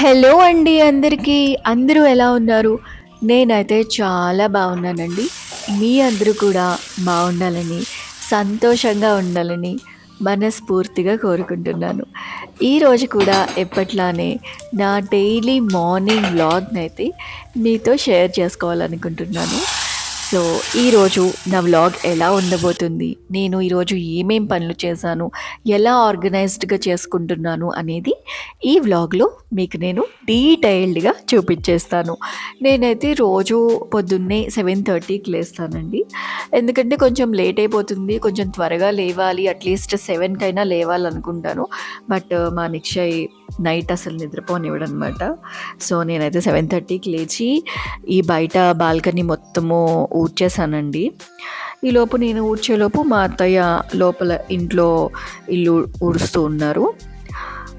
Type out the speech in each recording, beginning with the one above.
Hello అండి అందరికీ. అందరూ ఎలా ఉన్నారు? నేనైతే చాలా బాగున్నానండి. మీ అందరూ కూడా బాగుండాలని సంతోషంగా ఉండాలని మనస్ఫూర్తిగా కోరుకుంటున్నాను. ఈరోజు కూడా ఎప్పట్లానే నా డైలీ మార్నింగ్ వ్లాగ్ని అయితే మీతో షేర్ చేసుకోవాలనుకుంటున్నాను. సో ఈరోజు నా వ్లాగ్ ఎలా ఉండబోతుంది? నేను ఈరోజు ఏమేం పనులు చేశాను? ఎలా ఆర్గనైజ్డ్గా చేసుకుంటున్నాను? అనేది ఈ వ్లాగ్లో మీకు నేను డీటెయిల్డ్గా చూపించేస్తాను. నేనైతే రోజు పొద్దున్నే సెవెన్ థర్టీకి లేస్తానండి. ఎందుకంటే కొంచెం లేట్ అయిపోతుంది. కొంచెం త్వరగా లేవాలి. అట్లీస్ట్ సెవెన్కైనా లేవాలనుకుంటాను. బట్ మా నిక్షయ్ నైట్ అసలు నిద్రపోనివ్వడం అనమాట సో నేనైతే సెవెన్ థర్టీకి లేచి ఈ బయట బాల్కనీ మొత్తము ఊడ్చేసానండి ఈలోపు నేను ఊడ్చేలోపు మా అత్తయ్య లోపల ఇంట్లో ఇల్లు ఊడుస్తూ ఉన్నారు.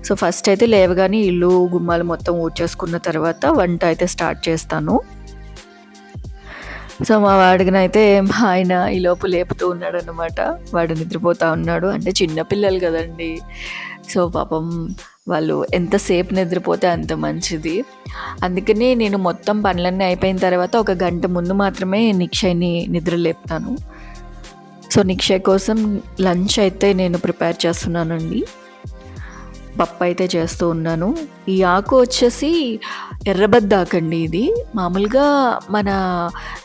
సో ఫస్ట్ అయితే లేవగానే ఇల్లు గుమ్మాలు మొత్తం ఊడ్చేసుకున్న తర్వాత వంట అయితే స్టార్ట్ చేస్తాను. సో మా వాడికినైతే ఆయన ఈలోపు లేపుతూ ఉన్నాడు అనమాట వాడు నిద్రపోతూ ఉన్నాడు. అంటే చిన్నపిల్లలు కదండి. సో పాపం వాళ్ళు ఎంతసేపు నిద్రపోతే అంత మంచిది. అందుకని నేను మొత్తం పనులన్నీ అయిపోయిన తర్వాత ఒక గంట ముందు మాత్రమే నిక్షయ్ని నిద్ర లేపుతాను. సో నిక్షయ్ కోసం లంచ్ అయితే నేను ప్రిపేర్ చేస్తున్నానండి. పప్పు అయితే చేస్తూ ఉన్నాను. ఈ ఆకు వచ్చేసి ఎర్రబద్దాకండి ఇది. మామూలుగా మన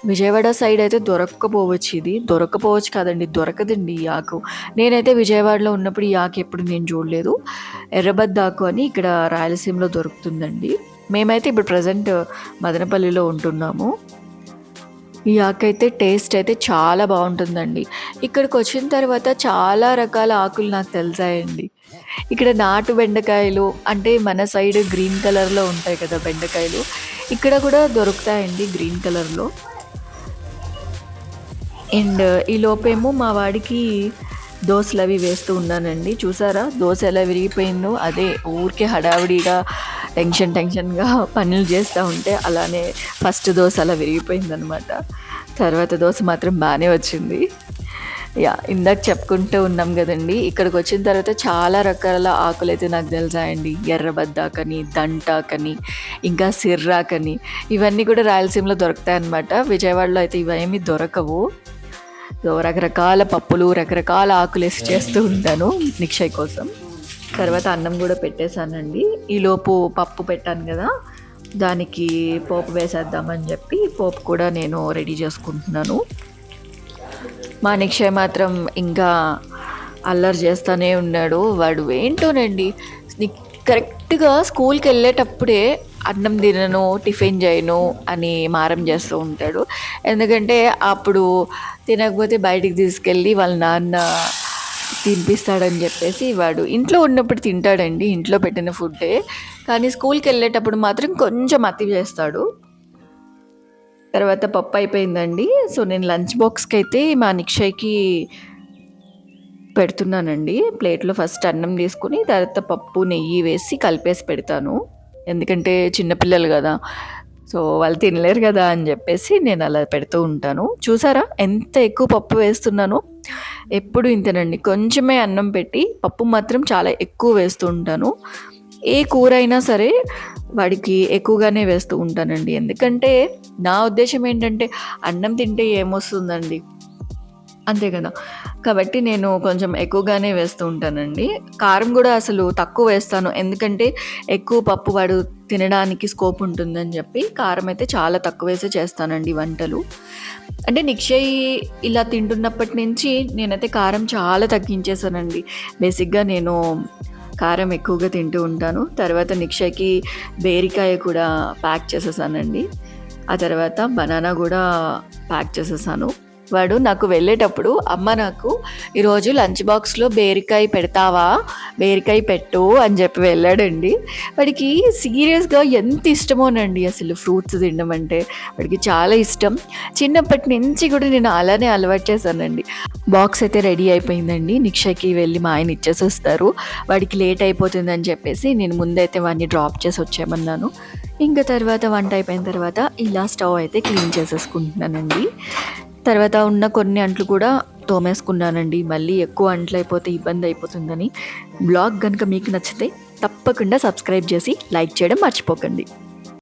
విజయవాడ సైడ్ అయితే దొరక్కపోవచ్చు ఇది. దొరక్కపోవచ్చు కాదండి దొరకదండి ఈ ఆకు. నేనైతే విజయవాడలో ఉన్నప్పుడు ఈ ఆకు ఎప్పుడు నేను చూడలేదు. ఎర్రబద్దాకు అని ఇక్కడ రాయలసీమలో దొరుకుతుందండి. మేమైతే ఇప్పుడు ప్రజెంట్ మదనపల్లిలో ఉంటున్నాము. ఈ ఆకైతే టేస్ట్ అయితే చాలా బాగుంటుందండి. ఇక్కడికి వచ్చిన తర్వాత చాలా రకాల ఆకులు నాకు తెలిసాయండి. ఇక్కడ నాటు బెండకాయలు అంటే మన సైడ్ గ్రీన్ కలర్లో ఉంటాయి కదా బెండకాయలు ఇక్కడ కూడా దొరుకుతాయండి గ్రీన్ కలర్లో. అండ్ ఈ లోపేమో మా వాడికి దోశలు అవి వేస్తూ ఉన్నానండి. చూసారా? దోశ ఎలా విరిగిపోయిందో అదే ఊరికే హడావిడిగా టెన్షన్ టెన్షన్గా పనులు చేస్తూ ఉంటే అలానే ఫస్ట్ దోశ అలా విరిగిపోయిందనమాట. తర్వాత దోశ మాత్రం బాగానే వచ్చింది. యా ఇందాక చెప్పుకుంటూ ఉన్నాం కదండి. ఇక్కడికి వచ్చిన తర్వాత చాలా రకాల ఆకులు అయితే నాకు తెలిసాయండి. ఎర్రబద్దాకని దంటాకని ఇంకా సిర్రాకని. ఇవన్నీ కూడా రాయలసీమలో దొరుకుతాయి అన్నమాట విజయవాడలో అయితే ఇవేమీ దొరకవు. సో రకరకాల పప్పులు రకరకాల ఆకులు వేసి చేస్తూ ఉంటాను నిక్షయ్ కోసం. తర్వాత అన్నం కూడా పెట్టేశానండి. ఈలోపు పప్పు పెట్టాను కదా దానికి పోపు వేసేద్దామని చెప్పి పోపు కూడా నేను రెడీ చేసుకుంటున్నాను. మాణిక్షయ్ మాత్రం ఇంకా అల్లరి చేస్తూనే ఉన్నాడు. వాడు ఏంటోనండి? కరెక్ట్గా స్కూల్కి వెళ్ళేటప్పుడే అన్నం తినను టిఫిన్ చేయను అని మారం చేస్తూ ఉంటాడు. ఎందుకంటే అప్పుడు తినకపోతే బయటికి తీసుకెళ్ళి వాళ్ళ నాన్న తినిపిస్తాడని చెప్పేసి వాడు ఇంట్లో ఉన్నప్పుడు తింటాడండి ఇంట్లో పెట్టిన ఫుడ్డే. కానీ స్కూల్కి వెళ్ళేటప్పుడు మాత్రం కొంచెం అతి చేస్తాడు. తర్వాత పప్పు అయిపోయిందండి సో నేను లంచ్ బాక్స్కి అయితే మా నిక్షయ్కి పెడుతున్నానండి. ప్లేట్లో ఫస్ట్ అన్నం తీసుకుని తర్వాత పప్పు నెయ్యి వేసి కలిపేసి పెడతాను. ఎందుకంటే చిన్నపిల్లలు కదా. సో వాళ్ళు తినలేరు కదా అని చెప్పేసి నేను అలా పెడుతూ ఉంటాను. చూసారా? ఎంత ఎక్కువ పప్పు వేస్తున్నానో. ఎప్పుడు ఇంతేనండి. కొంచెమే అన్నం పెట్టి పప్పు మాత్రం చాలా ఎక్కువ వేస్తూ ఉంటాను. ఏ కూర అయినా సరే వాడికి ఎక్కువగానే వేస్తూ ఉంటానండి. ఎందుకంటే నా ఉద్దేశం ఏంటంటే అన్నం తింటే ఏమొస్తుందండి? అంతే కదా. కాబట్టి నేను కొంచెం ఎక్కువగానే వేస్తూ ఉంటానండి. కారం కూడా అసలు తక్కువ వేస్తాను. ఎందుకంటే ఎక్కువ పప్పు వాడు తినడానికి స్కోప్ ఉంటుందని చెప్పి కారం అయితే చాలా తక్కువ వేసే చేస్తానండి వంటలు. అంటే నిక్షయ్ ఇలా తింటున్నప్పటి నుంచి నేనైతే కారం చాలా తగ్గించేసానండి బేసిక్గా నేను కారం ఎక్కువగా తింటూ ఉంటాను. తర్వాత నిక్షకి బేరికాయ కూడా ప్యాక్ చేసేసానండి. ఆ తర్వాత బనానా కూడా ప్యాక్ చేసేసాను. వాడు నాకు వెళ్ళేటప్పుడు అమ్మ నాకు ఈరోజు లంచ్ బాక్స్లో బేరికాయ పెడతావా? బేరికాయ పెట్టు అని చెప్పి వెళ్ళాడండి. వాడికి సీరియస్గా ఎంత ఇష్టమోనండి అసలు ఫ్రూట్స్ తినడం అంటే. వాడికి చాలా ఇష్టం. చిన్నప్పటి నుంచి కూడా నేను అలానే అలవాటు చేశానండి. బాక్స్ అయితే రెడీ అయిపోయిందండి. నిక్షకి వెళ్ళి మా ఆయన ఇచ్చేసి వస్తారు. వాడికి లేట్ అయిపోతుందని చెప్పేసి నేను ముందైతే వాడిని డ్రాప్ చేసి వచ్చేయమన్నాను. ఇంకా తర్వాత వంట అయిపోయిన తర్వాత ఇలా స్టవ్ అయితే క్లీన్ చేసేసుకుంటున్నానండి. తర్వాత ఉన్న కొన్ని అంట్లు కూడా తోమేసుకున్నానండి. మళ్ళీ ఎక్కువ అంట్లు అయిపోతే ఇబ్బంది అయిపోతుందని. బ్లాగ్ కనుక మీకు నచ్చితే తప్పకుండా సబ్స్క్రైబ్ చేసి లైక్ చేయడం మర్చిపోకండి.